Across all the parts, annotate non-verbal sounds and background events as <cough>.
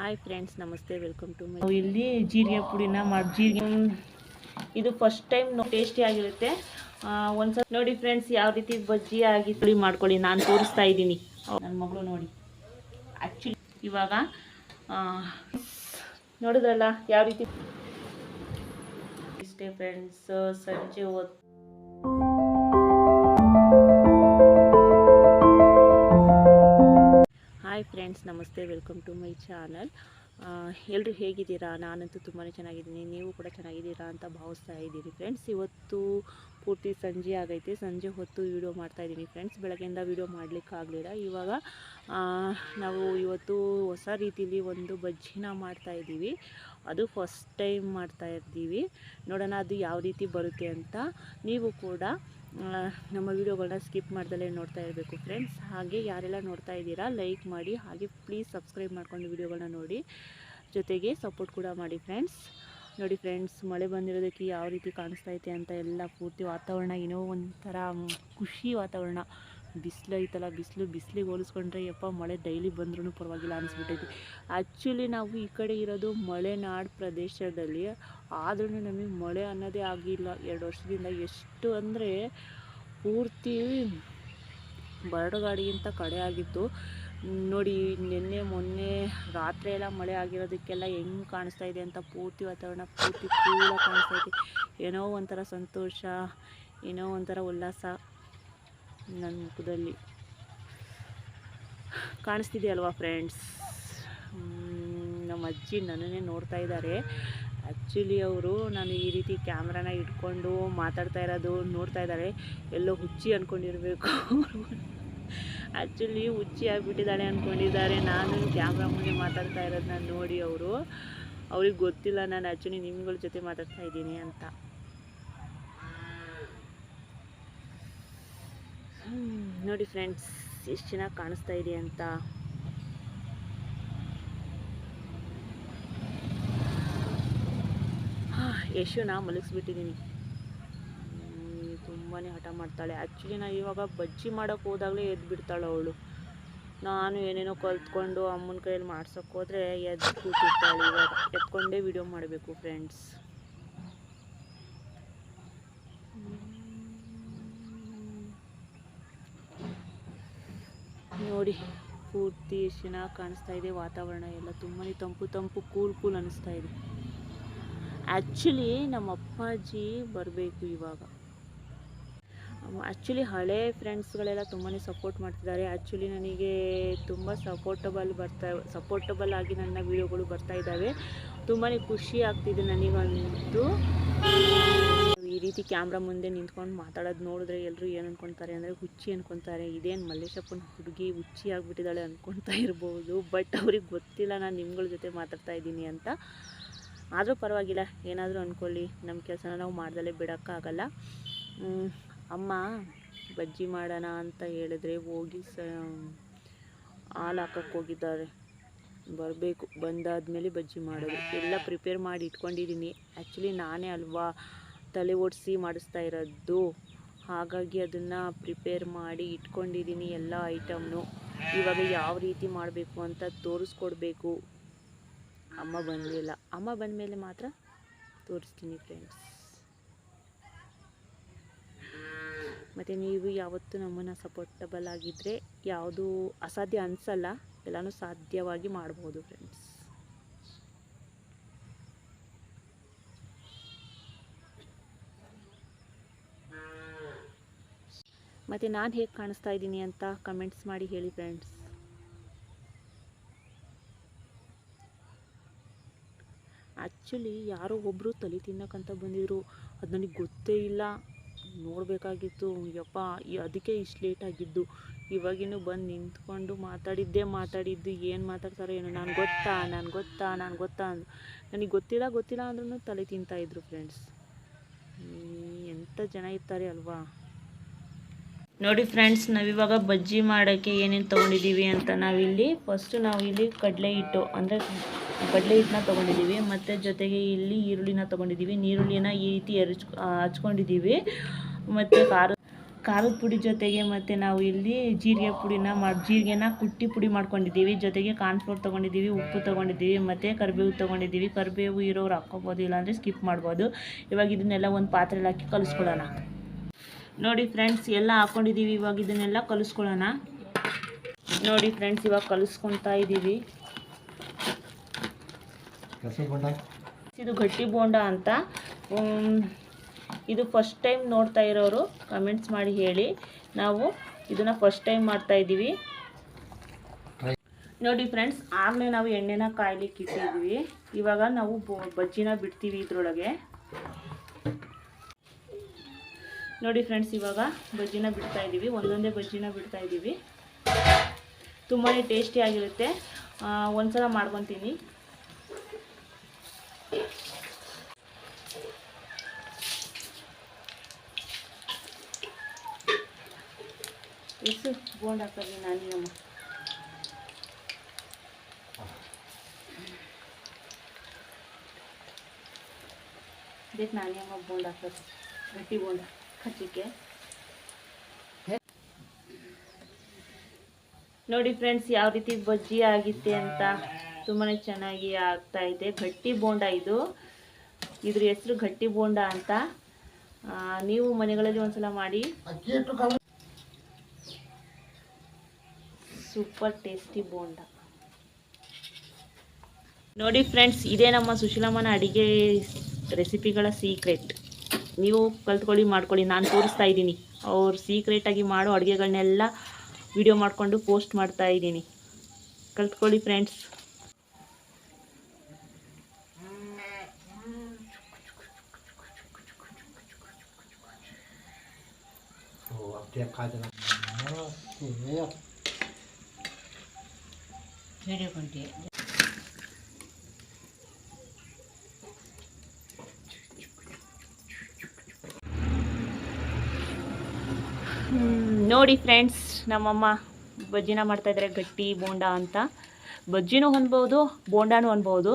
Hi friends ನಮಸ್ತೆ welcome to my ಇಲ್ಲಿ ಜೀರಿಗೆ ಪುಡಿನ ಮಾಡಿ ಜೀರಿಗೆ ಇದು ಫಸ್ಟ್ ಟೈಮ್ ಟೇಸ್ಟಿ ಆಗಿರುತ್ತೆ. ಒಂದ್ಸಲ ನೋಡಿ ಫ್ರೆಂಡ್ಸ್ ಯಾವ ರೀತಿ ಬಜ್ಜಿ ಆಗಿ ಪುಡಿ ಮಾಡ್ಕೊಳ್ಳಿ. ನಾನು ತೋರಿಸ್ತಾ ಇದ್ದೀನಿ. ನನ್ನ ಮಗಳು ನೋಡಿ. ಆ್ಯಕ್ಚುಲಿ ಇವಾಗ ನೋಡಿದ್ರಲ್ಲ ಯಾವ ರೀತಿ ಇಷ್ಟೇ ಫ್ರೆಂಡ್ಸ್ ಸಂಜೆ ಹೊತ್ತು ಫ್ರೆಂಡ್ಸ್ ನಮಸ್ತೆ, ವೆಲ್ಕಮ್ ಟು ಮೈ ಚಾನಲ್. ಎಲ್ಲರೂ ಹೇಗಿದ್ದೀರಾ? ನಾನಂತೂ ತುಂಬಾ ಚೆನ್ನಾಗಿದ್ದೀನಿ. ನೀವು ಕೂಡ ಚೆನ್ನಾಗಿದ್ದೀರಾ ಅಂತ ಭಾವಿಸ್ತಾ ಇದ್ದೀನಿ ಫ್ರೆಂಡ್ಸ್. ಇವತ್ತು ಪೂರ್ತಿ ಸಂಜೆ ಆಗೈತೆ. ಸಂಜೆ ಹೊತ್ತು ವೀಡಿಯೋ ಮಾಡ್ತಾ ಇದ್ದೀನಿ ಫ್ರೆಂಡ್ಸ್. ಬೆಳಗ್ಗೆಯಿಂದ ವೀಡಿಯೋ ಮಾಡಲಿಕ್ಕಾಗಲಿಲ್ಲ ಇವಾಗ ನಾವು ಇವತ್ತು ಹೊಸ ರೀತಿಯಲ್ಲಿ ಒಂದು ಬಜ್ಜಿನ ಮಾಡ್ತಾ ಇದ್ದೀವಿ. ಅದು ಫಸ್ಟ್ ಟೈಮ್ ಮಾಡ್ತಾ ಇದ್ದೀವಿ. ನೋಡೋಣ ಅದು ಯಾವ ರೀತಿ ಬರುತ್ತೆ ಅಂತ. ನೀವು ಕೂಡ ನಮ್ಮ ವೀಡಿಯೋಗಳನ್ನ ಸ್ಕಿಪ್ ಮಾಡ್ದಲೇ ನೋಡ್ತಾ ಇರಬೇಕು ಫ್ರೆಂಡ್ಸ್ ಹಾಗೆ ಯಾರೆಲ್ಲ ನೋಡ್ತಾ ಇದ್ದೀರಾ ಲೈಕ್ ಮಾಡಿ, ಹಾಗೆ ಪ್ಲೀಸ್ ಸಬ್ಸ್ಕ್ರೈಬ್ ಮಾಡ್ಕೊಂಡು ವೀಡಿಯೋಗಳನ್ನ ನೋಡಿ. ಜೊತೆಗೆ ಸಪೋರ್ಟ್ ಕೂಡ ಮಾಡಿ ಫ್ರೆಂಡ್ಸ್ ನೋಡಿ ಫ್ರೆಂಡ್ಸ್ ಮಳೆ ಬಂದಿರೋದಕ್ಕೆ ಯಾವ ರೀತಿ ಕಾಣಿಸ್ತಾ ಐತೆ ಅಂತ ಎಲ್ಲ ಪೂರ್ತಿ ವಾತಾವರಣ ಏನೋ ಒಂಥರ ಖುಷಿ ವಾತಾವರಣ. ಬಿಸಿಲು ಐತಲ್ಲ, ಬಿಸಿಲು ಬಿಸಿಲಿಗೆ ಹೋಲಿಸ್ಕೊಂಡ್ರೆ ಯಪ್ಪ ಮಳೆ ಡೈಲಿ ಬಂದ್ರೂ ಪರವಾಗಿಲ್ಲ ಅನಿಸ್ಬಿಟ್ಟೈತಿ. ಆ್ಯಕ್ಚುಲಿ ನಾವು ಈ ಕಡೆ ಇರೋದು ಮಳೆನಾಡು ಪ್ರದೇಶದಲ್ಲಿ ಆದ್ರೂ ನಮಗೆ ಮಳೆ ಅನ್ನೋದೇ ಆಗಿಲ್ಲ. ಎರಡು ವರ್ಷದಿಂದ ಎಷ್ಟು ಅಂದರೆ ಪೂರ್ತಿ ಬರಡುಗಾಡಿಗಿಂತ ಕಡೆ ಆಗಿತ್ತು. ನೋಡಿ, ನಿನ್ನೆ, ಮೊನ್ನೆ ರಾತ್ರಿ ಎಲ್ಲ ಮಳೆ ಆಗಿರೋದಕ್ಕೆಲ್ಲ ಹೆಂಗೆ ಕಾಣಿಸ್ತಾ ಇದೆ ಅಂತ ಪೂರ್ತಿ ವಾತಾವರಣ, ಪೂರ್ತಿ ಕೂಲಾಗಿ ಕಾಣಿಸ್ತಾ ಇದೆ. ಏನೋ ಒಂಥರ ಸಂತೋಷ, ಏನೋ ಒಂಥರ ಉಲ್ಲಾಸ. ನನ್ನ ಮುಖದಲ್ಲಿ. ಕಾಣಿಸ್ತಿದೆಯಲ್ವಾ ಫ್ರೆಂಡ್ಸ್ ನಮ್ಮ ಅಜ್ಜಿ ನನ್ನನ್ನೇ ನೋಡ್ತಾ ಇದ್ದಾರೆ ಆ್ಯಕ್ಚುಲಿ ಅವರು ನಾನು ಈ ರೀತಿ ಕ್ಯಾಮ್ರಾನ ಇಟ್ಕೊಂಡು ಮಾತಾಡ್ತಾ ಇರೋದು ನೋಡ್ತಾ ಇದ್ದಾರೆ ಎಲ್ಲೋ ಹುಚ್ಚಿ ಅಂದ್ಕೊಂಡಿರಬೇಕು ಆ್ಯಕ್ಚುಲಿ ಹುಚ್ಚಿ ಆಗಿಬಿಟ್ಟಿದ್ದಾಳೆ ಅಂದ್ಕೊಂಡಿದ್ದಾರೆ ನಾನು ಕ್ಯಾಮ್ರಾ ಮುಂದೆ ಮಾತಾಡ್ತಾ ಇರೋದನ್ನ ನೋಡಿ ಅವರು. ಅವ್ರಿಗೆ ಗೊತ್ತಿಲ್ಲ ನಾನು ಆ್ಯಕ್ಚುಲಿ ನಿಮ್ಗಳ ಜೊತೆ ಮಾತಾಡ್ತಾ ಇದ್ದೀನಿ ಅಂತ. ನೋಡಿ ಫ್ರೆಂಡ್ಸ್, ಎಷ್ಟು ಚೆನ್ನಾಗಿ ಕಾಣಿಸ್ತಾ ಇದೆ ಅಂತ. ಯಶುನ ಮಲಗಿಸ್ಬಿಟ್ಟಿದ್ದೀನಿ ತುಂಬಾ ಹಠ ಮಾಡ್ತಾಳೆ. ಆ್ಯಕ್ಚುಲಿ ನಾನು ಇವಾಗ ಬಜ್ಜಿ ಮಾಡೋಕ್ಕೆ ಹೋದಾಗಲೇ ಎದ್ದು ಬಿಡ್ತಾಳೆ ಅವಳು. ನಾನು ಏನೇನೋ ಕಲ್ತ್ಕೊಂಡು ಅಮ್ಮನ ಕೈಯಲ್ಲಿ ಮಾಡ್ಸೋಕ್ಕೋದ್ರೆ ಎದ್ದು ಕೂತಿರ್ತಾಳೆ ಇವಾಗ. ಎತ್ಕೊಂಡೇ ವಿಡಿಯೋ ಮಾಡಬೇಕು ಫ್ರೆಂಡ್ಸ್ ನೋಡಿ, ಪೂರ್ತಿ ಚೆನ್ನಾಗಿ ಕಾಣಿಸ್ತಾ ಇದೆ, ವಾತಾವರಣ ಎಲ್ಲ ತುಂಬಾ ತಂಪು ತಂಪು, ಕೂಲ್ ಕೂಲ್ ಅನಿಸ್ತಾ ಇದೆ. ಆ್ಯಕ್ಚುಲಿ ನಮ್ಮ ಅಪ್ಪಾಜಿ ಬರಬೇಕು ಇವಾಗ. ಆ್ಯಕ್ಚುಲಿ ಹಳೆ ಫ್ರೆಂಡ್ಸ್ಗಳೆಲ್ಲ ತುಂಬಾ ಸಪೋರ್ಟ್ ಮಾಡ್ತಿದ್ದಾರೆ. ಆ್ಯಕ್ಚುಲಿ ನನಗೆ ತುಂಬ ಸಪೋರ್ಟಬಲ್ ಬರ್ತಾ ಸಪೋರ್ಟಬಲ್ ಆಗಿ ನನ್ನ ವೀಡಿಯೋಗಳು ಬರ್ತಾ ಇದ್ದಾವೆ. ತುಂಬಾ ಖುಷಿ ಆಗ್ತಿದೆ ನನಗಂತೂ. ರೀತಿ ಕ್ಯಾಮ್ರಾ ಮುಂದೆ ನಿಂತ್ಕೊಂಡು ಮಾತಾಡೋದು ನೋಡಿದ್ರೆ ಎಲ್ಲರೂ ಏನು ಅನ್ಕೊತಾರೆ ಅಂದರೆ ಹುಚ್ಚಿ ಅನ್ಕೊತಾರೆ. ಇದೇನು ಮಲ್ಲೇಶಪ್ಪನ ಹುಡುಗಿ ಹುಚ್ಚಿ ಆಗಿಬಿಟ್ಟಿದ್ದಾಳೆ ಅಂದ್ಕೊತಾ ಇರ್ಬೋದು. ಬಟ್ ಅವ್ರಿಗೆ ಗೊತ್ತಿಲ್ಲ ನಾನು ನಿಮ್ಗಳ ಜೊತೆ ಮಾತಾಡ್ತಾ ಇದ್ದೀನಿ ಅಂತ. ಆದರೂ ಪರವಾಗಿಲ್ಲ, ಏನಾದರೂ ಅಂದ್ಕೊಳ್ಳಿ ನಮ್ಮ ಕೆಲಸನ ನಾವು ಮಾಡ್ದಲೇ ಬಿಡೋಕ್ಕಾಗಲ್ಲ. ಅಮ್ಮ, ಬಜ್ಜಿ ಮಾಡೋಣ ಅಂತ ಹೇಳಿದ್ರೆ ಹೋಗಿ ಸ, ಹಾಲು ಹಾಕಕ್ಕೆ ಹೋಗಿದ್ದಾರೆ. ಬರಬೇಕು. ಬಂದಾದಮೇಲೆ ಬಜ್ಜಿ ಮಾಡೋದು. ಎಲ್ಲ ಪ್ರಿಪೇರ್ ಮಾಡಿ ಇಟ್ಕೊಂಡಿದ್ದೀನಿ. ಆ್ಯಕ್ಚುಲಿ ನಾನೇ ಅಲ್ವಾ? ತಲೆ ಓಡಿಸಿ ಮಾಡಿಸ್ತಾ ಇರೋದು. ಹಾಗಾಗಿ ಅದನ್ನು ಪ್ರಿಪೇರ್ ಮಾಡಿ ಇಟ್ಕೊಂಡಿದ್ದೀನಿ ಎಲ್ಲ ಐಟಮ್ನು ಇವಾಗ ಯಾವ ರೀತಿ ಮಾಡಬೇಕು ಅಂತ ತೋರಿಸ್ಕೊಡ್ಬೇಕು. ಅಮ್ಮ ಬಂದಿಲ್ಲ ಅಮ್ಮ ಬಂದ ಮೇಲೆ ಮಾತ್ರ ತೋರಿಸ್ತೀನಿ ಫ್ರೆಂಡ್ಸ್ ಮತ್ತು ನೀವು ಯಾವತ್ತೂ ನಮ್ಮನ್ನು ಸಪೋರ್ಟಬಲ್ ಆಗಿದ್ದರೆ ಯಾವುದು ಅಸಾಧ್ಯ ಅನಿಸಲ್ಲ. ಎಲ್ಲನೂ ಸಾಧ್ಯವಾಗಿ ಮಾಡ್ಬೋದು ಫ್ರೆಂಡ್ಸ್ ಮತ್ತು ನಾನು ಹೇಗೆ ಕಾಣಿಸ್ತಾ ಇದ್ದೀನಿ ಅಂತ ಕಮೆಂಟ್ಸ್ ಮಾಡಿ ಹೇಳಿ ಫ್ರೆಂಡ್ಸ್ ಆ್ಯಕ್ಚುಲಿ ಯಾರೋ ಒಬ್ಬರು ತಲೆ ತಿನ್ನೋಕ್ಕಂತ ಬಂದಿದ್ರು. ಅದು ನನಗೆ ಗೊತ್ತೇ ಇಲ್ಲ. ನೋಡಬೇಕಾಗಿತ್ತು. ಯಪ್ಪ ಅದಕ್ಕೆ ಇಷ್ಟು ಲೇಟ್ ಆಗಿದ್ದು. ಇವಾಗಿನೂ ಬಂದು ನಿಂತ್ಕೊಂಡು ಮಾತಾಡಿದ್ದೇ ಮಾತಾಡಿದ್ದು. ಏನು ಮಾತಾಡ್ತಾರೋ ಏನೋ. ನಾನು ಗೊತ್ತಾ ನಾನು ಗೊತ್ತಾ ನಾನು ಗೊತ್ತಾ ಅಂದ್. ನನಗೆ ಗೊತ್ತಿಲ್ಲ ಗೊತ್ತಿಲ್ಲ ಅಂದ್ರೂ ತಲೆ ತಿಂತಾಯಿದ್ರು ಫ್ರೆಂಡ್ಸ್ ಎಂಥ ಜನ ಇರ್ತಾರೆ ಅಲ್ವಾ? ನೋಡಿ ಫ್ರೆಂಡ್ಸ್ ನಾವಿವಾಗ ಬಜ್ಜಿ ಮಾಡೋಕ್ಕೆ ಏನೇನು ತೊಗೊಂಡಿದ್ದೀವಿ ಅಂತ ನಾವಿಲ್ಲಿ ಫಸ್ಟು ನಾವು ಇಲ್ಲಿ ಕಡಲೆ ಹಿಟ್ಟು, ಅಂದರೆ ಕಡಲೆ ಹಿಟ್ಟನ್ನ ತೊಗೊಂಡಿದ್ದೀವಿ. ಮತ್ತು ಜೊತೆಗೆ ಇಲ್ಲಿ ಈರುಳ್ಳಿನ ತೊಗೊಂಡಿದ್ದೀವಿ. ಈರುಳ್ಳಿನ ಈ ರೀತಿ ಎರಚ್ ಹಚ್ಕೊಂಡಿದ್ದೀವಿ. ಮತ್ತು ಖಾರ ಖಾರದ ಪುಡಿ ಜೊತೆಗೆ ಮತ್ತು ನಾವು ಇಲ್ಲಿ ಜೀರಿಗೆ ಪುಡಿನ ಮಾಡಿ, ಜೀರಿಗೆನ ಕುಟ್ಟಿ ಪುಡಿ ಮಾಡ್ಕೊಂಡಿದ್ದೀವಿ. ಜೊತೆಗೆ ಕಾರ್ನ್ಫ್ಲೋರ್ ತೊಗೊಂಡಿದ್ದೀವಿ, ಉಪ್ಪು ತೊಗೊಂಡಿದ್ದೀವಿ, ಮತ್ತು ಕರಿಬೇವು ತೊಗೊಂಡಿದ್ದೀವಿ. ಕರಿಬೇವು ಇರೋರು ಹಾಕ್ಕೋಬೋದು, ಇಲ್ಲಾಂದರೆ ಸ್ಕಿಪ್ ಮಾಡ್ಬೋದು. ಇವಾಗ ಇದನ್ನೆಲ್ಲ ಒಂದು ಪಾತ್ರೆಲಿ ಹಾಕಿ ಕಲಿಸ್ಕೊಳ್ಳೋಣ. ನೋಡಿ ಫ್ರೆಂಡ್ಸ್ ಎಲ್ಲ ಹಾಕೊಂಡಿದ್ದೀವಿ ಇವಾಗ ಇದನ್ನೆಲ್ಲ ಕಲಿಸ್ಕೊಳ್ಳೋಣ. ನೋಡಿ ಫ್ರೆಂಡ್ಸ್ ಇವಾಗ ಕಲಿಸ್ಕೊತಾ ಇದ್ದೀವಿ ಇದು ಗಟ್ಟಿ ಬೋಂಡ ಅಂತ. ಇದು ಫಸ್ಟ್ ಟೈಮ್ ನೋಡ್ತಾ ಇರೋರು ಕಮೆಂಟ್ಸ್ ಮಾಡಿ ಹೇಳಿ. ನಾವು ಇದನ್ನು ಫಸ್ಟ್ ಟೈಮ್ ಮಾಡ್ತಾ ಇದ್ದೀವಿ ನೋಡಿ ಫ್ರೆಂಡ್ಸ್ ಆಗಲೇ ನಾವು ಎಣ್ಣೆನ ಕಾಯ್ಲಿಕ್ಕೆ ಇಟ್ಟಿದ್ವಿ. ಇವಾಗ ನಾವು ಬಜ್ಜಿನ ಬಿಡ್ತೀವಿ ಇದ್ರೊಳಗೆ. ನೋಡಿ ಫ್ರೆಂಡ್ಸ್ ಇವಾಗ ಬಜ್ಜಿನ ಬಿಡ್ತಾ ಇದ್ದೀವಿ ಒಂದೊಂದೇ ಬಜ್ಜಿನ ಬಿಡ್ತಾ ಇದ್ದೀವಿ ತುಂಬಾ ಟೇಸ್ಟಿಯಾಗಿರುತ್ತೆ ಒಂದ್ಸಲ ಮಾಡ್ಕೊತೀನಿ. ಎಷ್ಟು ಬೋಂಡ್ ಹಾಕೋದು ನಾನು ಬೇಕು ನಾನೇ ಅಮ್ಮ ಬೋಂಡ್ ಹಾಕೋದು. ಗಟ್ಟಿ ಖರ್ಚಿಗೆ ನೋಡಿ ಫ್ರೆಂಡ್ಸ್ ಯಾವ ರೀತಿ ಬಜ್ಜಿ ಆಗಿತ್ತೆ ಅಂತ ತುಂಬಾ ಚೆನ್ನಾಗಿ ಆಗ್ತಾ ಇದೆ. ಗಟ್ಟಿ ಬೋಂಡ ಇದು. ಇದ್ರ ಹೆಸರು ಗಟ್ಟಿ ಬೋಂಡ ಅಂತ. ನೀವು ಮನೆಗಳಲ್ಲಿ ಒಂದ್ಸಲ ಮಾಡಿ. Super tasty bonda. ನೋಡಿ ಫ್ರೆಂಡ್ಸ್ ಇದೇ ನಮ್ಮ ಸುಶೀಲಮ್ಮನ ಅಡಿಗೆ ರೆಸಿಪಿಗಳ ಸೀಕ್ರೆಟ್ ನೀವು ಕಲ್ತ್ಕೊಳ್ಳಿ ಮಾಡ್ಕೊಳ್ಳಿ. ನಾನು ತೋರಿಸ್ತಾ ಇದ್ದೀನಿ. ಅವ್ರು ಸೀಕ್ರೆಟಾಗಿ ಮಾಡೋ ಅಡುಗೆಗಳನ್ನೆಲ್ಲ ವಿಡಿಯೋ ಮಾಡಿಕೊಂಡು ಪೋಸ್ಟ್ ಮಾಡ್ತಾ ಇದ್ದೀನಿ. ಕಲ್ತ್ಕೊಳ್ಳಿ ಫ್ರೆಂಡ್ಸ್ ಓ ನೋಡಿ ಫ್ರೆಂಡ್ಸ್ ನಮ್ಮಮ್ಮ ಬಜ್ಜಿನ ಮಾಡ್ತಾಯಿದ್ದಾರೆ ಗಟ್ಟಿ ಬೋಂಡ ಅಂತ. ಬಜ್ಜಿನೂ ಅನ್ಬೋದು, ಬೋಂಡಾನು ಅನ್ಬೋದು.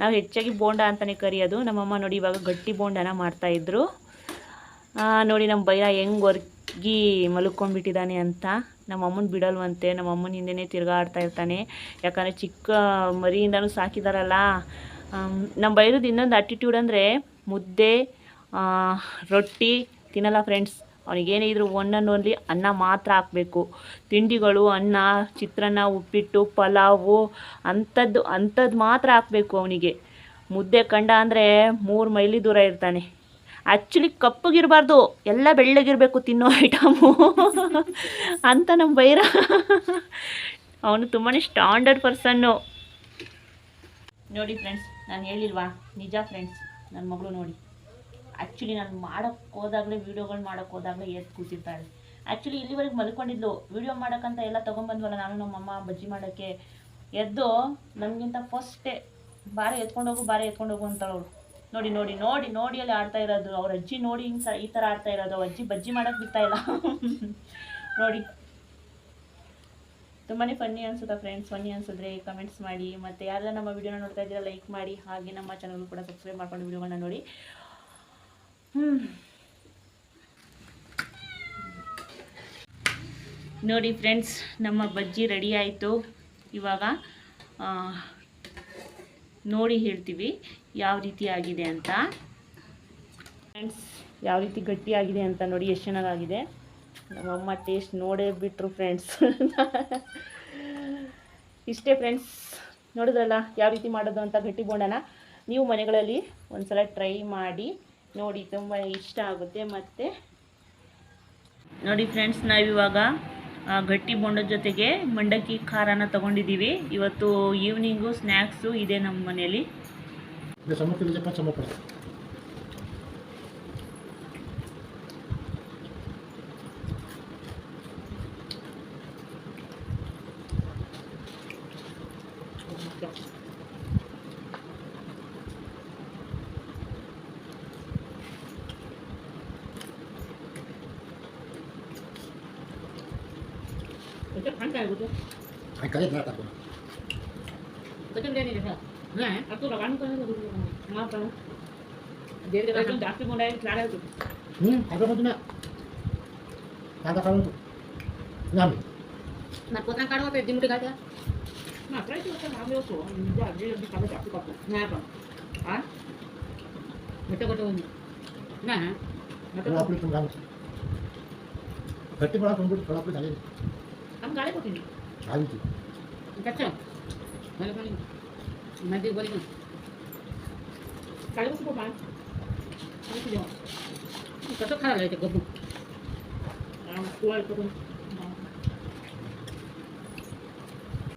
ನಾವು ಹೆಚ್ಚಾಗಿ ಬೋಂಡ ಅಂತಲೇ ಕರೆಯೋದು. ನಮ್ಮಮ್ಮ ನೋಡಿ ಇವಾಗ ಗಟ್ಟಿ ಬೋಂಡನ ಮಾಡ್ತಾಯಿದ್ರು ನೋಡಿ ನಮ್ಮ ಭಯ ಹೆಂಗೆ ಒರ್ಗಿ ಮಲ್ಕೊಂಡ್ಬಿಟ್ಟಿದ್ದಾನೆ ಅಂತ. ನಮ್ಮಮ್ಮನ ಬಿಡಲ್ವಂತೆ, ನಮ್ಮಮ್ಮನ ಹಿಂದೆನೇ ತಿರ್ಗಾಡ್ತಾ ಇರ್ತಾನೆ. ಯಾಕಂದರೆ ಚಿಕ್ಕ ಮರಿಯಿಂದನೂ ಸಾಕಿದಾರಲ್ಲ. ನಮ್ಮ ಬೈರದ್ದು ಇನ್ನೊಂದು ಅಟಿಟ್ಯೂಡ್ ಅಂದರೆ ಮುದ್ದೆ ರೊಟ್ಟಿ ತಿನ್ನಲ್ಲ ಫ್ರೆಂಡ್ಸ್ ಅವನಿಗೇನೇ ಇದ್ರು ಒನ್ ಓನ್ಲಿ ಅನ್ನ ಮಾತ್ರ ಹಾಕಬೇಕು. ತಿಂಡಿಗಳು, ಅನ್ನ, ಚಿತ್ರಾನ್ನ, ಉಪ್ಪಿಟ್ಟು, ಪಲಾವು, ಅಂಥದ್ದು ಅಂಥದ್ದು ಮಾತ್ರ ಹಾಕಬೇಕು ಅವನಿಗೆ. ಮುದ್ದೆ ಕಂಡ ಅಂದರೆ ಮೂರು ಮೈಲಿ ದೂರ ಇರ್ತಾನೆ. ಆ್ಯಕ್ಚುಲಿ ಕಪ್ಪಗಿರಬಾರ್ದು. ಎಲ್ಲ ಬೆಳ್ಳಗಿರಬೇಕು ತಿನ್ನೋ ಐಟಮು ಅಂತ ನಮ್ಮ ಬೈರ ಅವನು ತುಂಬಾ ಸ್ಟ್ಯಾಂಡರ್ಡ್ ಪರ್ಸನ್ನು ನೋಡಿ ಫ್ರೆಂಡ್ಸ್ ನಾನು ಹೇಳಿಲ್ವಾ? ನಿಜ ಫ್ರೆಂಡ್ಸ್ ನನ್ನ ಮಗಳು ನೋಡಿ. ಆ್ಯಕ್ಚುಲಿ ನಾನು ಮಾಡೋಕ್ಕೆ ಹೋದಾಗಲೇ ವೀಡಿಯೋಗಳು ಮಾಡೋಕ್ಕೆ ಹೋದಾಗಲೇ ಎದ್ದು ಕೂತಿರ್ತಾಳೆ ಆ್ಯಕ್ಚುಲಿ ಇಲ್ಲಿವರೆಗೆ ಮಲ್ಕೊಂಡಿದ್ಲು. ವೀಡಿಯೋ ಮಾಡೋಕ್ಕಂತ ಎಲ್ಲ ತೊಗೊಂಬಂದ್ವಲ್ಲ, ನಾನು ನಮ್ಮಮ್ಮ ಬಜ್ಜಿ ಮಾಡೋಕ್ಕೆ ಎದ್ದು ನಮಗಿಂತ ಫಸ್ಟೇ ಬಾರೆ ಎತ್ಕೊಂಡೋಗು ಬಾರೆ ಎತ್ಕೊಂಡೋಗು ಅಂತಾಳವಳು ನೋಡಿ ನೋಡಿ ನೋಡಿ ನೋಡಿ ಅಲ್ಲಿ ಆಡ್ತಾ ಇರೋದು. ಅವ್ರ ಅಜ್ಜಿ ನೋಡಿ ಹಿಂಗೆ ಈ ಥರ ಆಡ್ತಾ ಇರೋದು. ಅಜ್ಜಿ ಬಜ್ಜಿ ಮಾಡೋಕ್ಕೆ ಬಿಡ್ತಾ ಇಲ್ಲ. <laughs> ನೋಡಿ. ತುಂಬಾ ಫನ್ನಿ ಅನ್ಸುತ್ತಾ ಫ್ರೆಂಡ್ಸ್ ಫನ್ನಿ ಅನ್ಸಿದ್ರೆ ಕಮೆಂಟ್ಸ್ ಮಾಡಿ. ಮತ್ತು ಯಾರೆಲ್ಲ ನಮ್ಮ ವೀಡಿಯೋನ ನೋಡ್ತಾ ಇದ್ದೀರಾ ಲೈಕ್ ಮಾಡಿ. ಹಾಗೆ ನಮ್ಮ ಚಾನಲ್ ಕೂಡ ಸಬ್ಸ್ಕ್ರೈಬ್ ಮಾಡ್ಕೊಂಡು ವೀಡಿಯೋಗಳನ್ನ ನೋಡಿ. ನೋಡಿ ಫ್ರೆಂಡ್ಸ್, ನಮ್ಮ ಬಜ್ಜಿ ರೆಡಿ ಆಯಿತು. ಇವಾಗ ನೋಡಿ ಹೇಳ್ತೀವಿ ಯಾವ ರೀತಿ ಆಗಿದೆ ಅಂತ. ಫ್ರೆಂಡ್ಸ್, ಯಾವ ರೀತಿ ಗಟ್ಟಿಯಾಗಿದೆ ಅಂತ ನೋಡಿ ಎಷ್ಟು ಚೆನ್ನಾಗಾಗಿದೆ ನಮ್ಮಮ್ಮ ಟೇಸ್ಟ್ ನೋಡೇ ಬಿಟ್ಟರು ಫ್ರೆಂಡ್ಸ್. ಇಷ್ಟೇ ಫ್ರೆಂಡ್ಸ್, ನೋಡಿದ್ರಲ್ಲ ಯಾವ ರೀತಿ ಮಾಡೋದು ಅಂತ ಗಟ್ಟಿ ಬೋಂಡನ. ನೀವು ಮನೆಗಳಲ್ಲಿ ಒಂದು ಸಲ ಟ್ರೈ ಮಾಡಿ. ನೋಡಿ ತುಂಬ ಇಷ್ಟ ಆಗುತ್ತೆ ಮತ್ತು. ನೋಡಿ ಫ್ರೆಂಡ್ಸ್ ನಾವಿವಾಗ ಗಟ್ಟಿ ಬೊಂಡ ಜೊತೆಗೆ ಮಂಡಕ್ಕಿ ಖಾರನ ತಗೊಂಡಿದ್ದೀವಿ. ಇವತ್ತು ಈವ್ನಿಂಗು ಸ್ನ್ಯಾಕ್ಸು ಇದೆ ನಮ್ಮ ಮನೇಲಿ จะขันใจกูตัวขันใจแท้ตัดกูก็จะเรียนนี่แท้เนี่ยเอาตัวระวังก็ได้ดูมาไปเดี๋ยวจะไปจนดักที่มันได้คลาได้กูอืมขันใจกูตัวเนี่ยขันใจกูตัวนั่นนัดกูตั้งการว่าเป็นดิมุติกาจ้ะมาใครที่ว่าจะทำเรื่องสูงอย่าเรื่องที่ทำให้จับที่กับกูง่ายป่ะอ่ะมันจะก็โดนน่ะมันจะก็โดน घरची मला समजून खराब झालेली গালে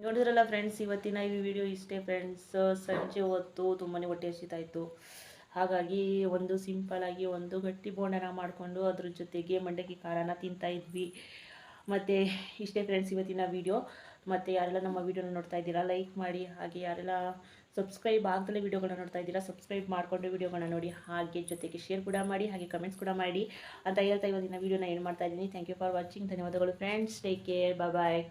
ನೋಡಿದ್ರಲ್ಲ ಫ್ರೆಂಡ್ಸ್ ಇವತ್ತಿನ ಈ ವಿಡಿಯೋ ಇಷ್ಟೇ ಫ್ರೆಂಡ್ಸ್ ಸಂಜೆ ಹೊತ್ತು ತುಂಬಾ ಹೊಟ್ಟೆ ಹಸಿತಾಯಿತು. ಹಾಗಾಗಿ ಒಂದು ಸಿಂಪಲ್ ಆಗಿ ಒಂದು ಗಟ್ಟಿ ಬೋಂಡನ ಮಾಡಿಕೊಂಡು ಅದ್ರ ಜೊತೆಗೆ ಮಂಡಕ್ಕಿ ಖಾರನ ತಿಂತಾಯಿದ್ವಿ ಮತ್ತು ಇಷ್ಟೇ ಫ್ರೆಂಡ್ಸ್ ಇವತ್ತಿನ ವೀಡಿಯೋ ಮತ್ತು ಯಾರೆಲ್ಲ ನಮ್ಮ ವೀಡಿಯೋನ ನೋಡ್ತಾ ಇದ್ದೀರಾ ಲೈಕ್ ಮಾಡಿ, ಹಾಗೆ ಯಾರೆಲ್ಲ ಸಬ್ಸ್ಕ್ರೈಬ್ ಆಗದಲೇ ವೀಡಿಯೋಗಳನ್ನ ನೋಡ್ತಾ ಇದ್ದೀರಾ ಸಬ್ಸ್ಕ್ರೈಬ್ ಮಾಡಿಕೊಂಡು ವೀಡಿಯೋಗಳನ್ನ ನೋಡಿ, ಹಾಗೆ ಜೊತೆಗೆ ಶೇರ್ ಕೂಡ ಮಾಡಿ, ಹಾಗೆ ಕಮೆಂಟ್ಸ್ ಕೂಡ ಮಾಡಿ ಅಂತ ಹೇಳ್ತಾ ಇವತ್ತಿನ ವೀಡಿಯೋನ ಏನು ಮಾಡ್ತಾ ಇದ್ದೀನಿ. ಥ್ಯಾಂಕ್ ಯು ಫಾರ್ ವಾಚಿಂಗ್ ಧನ್ಯವಾದಗಳು ಫ್ರೆಂಡ್ಸ್ ಟೇಕ್ ಕೇರ್ ಬಾಯ್